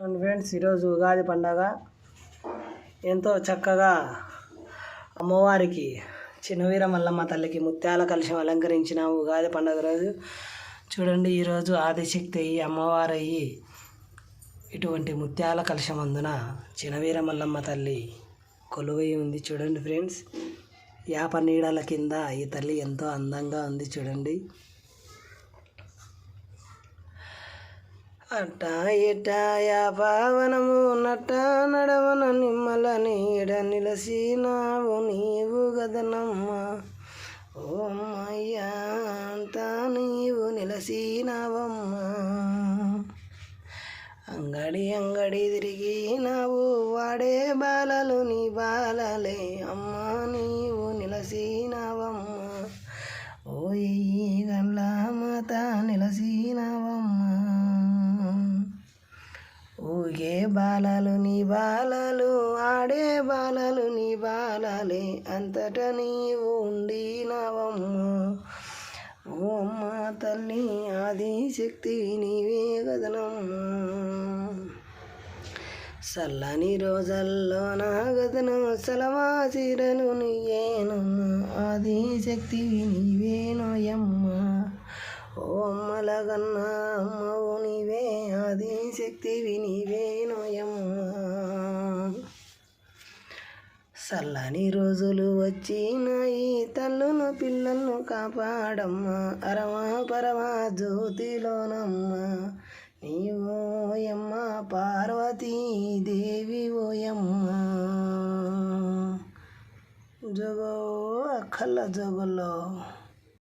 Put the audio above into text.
Friends ఈరోజు ఉగాది పండగ. ఎంతో చక్కగా అమ్మవారికి చిన్నవీర మల్లమ్మ తల్లికి ముత్యాల కలుషం అలంకరించిన ఉగాది పండగ రోజు. చూడండి ఈరోజు ఆదిశక్తి అయ్యి అమ్మవారు అయ్యి ఇటువంటి ముత్యాల కలుషం అందున చిన్నవీర మల్లమ్మ తల్లి కొలువై ఉంది చూడండి ఫ్రెండ్స్. యాప నీడల కింద ఈ తల్లి ఎంతో అందంగా ఉంది చూడండి. అట్ట ఇటాయ పావనము నట నడవన నిమ్మల నీడ నిలసినావు నీవు గదనమ్మ. ఓమ్మయ్యా అంతా నీవు నిలసినావమ్మ. అంగడి అంగడి తిరిగినావు వాడే బాలలు నీ బాలలే అమ్మ. ఊగే బాలలు నీ బాలలు ఆడే బాలలు నీ బాలలే. అంతట నీవు ఉండినవమ్మ. ఓ అమ్మ తల్లి ఆది శక్తి నీవే గదనమ్మ చల్లని రోజల్లో నా గదను చీరలు నీయేనమ్మ ఆది శక్తి నీవేనోయమ్మ ఓ అమ్మల కన్నా ఓ ఆది శక్తివి నీవేనోయమ్మ. చల్లని రోజులు వచ్చినాయి తల్లును పిల్లలను కాపాడమ్మా. అరమా పరమా జ్యోతిలోనమ్మా. నీవోయమ్మ పార్వతీ దేవి ఓయమ్మ జగో అక్కల జగలో.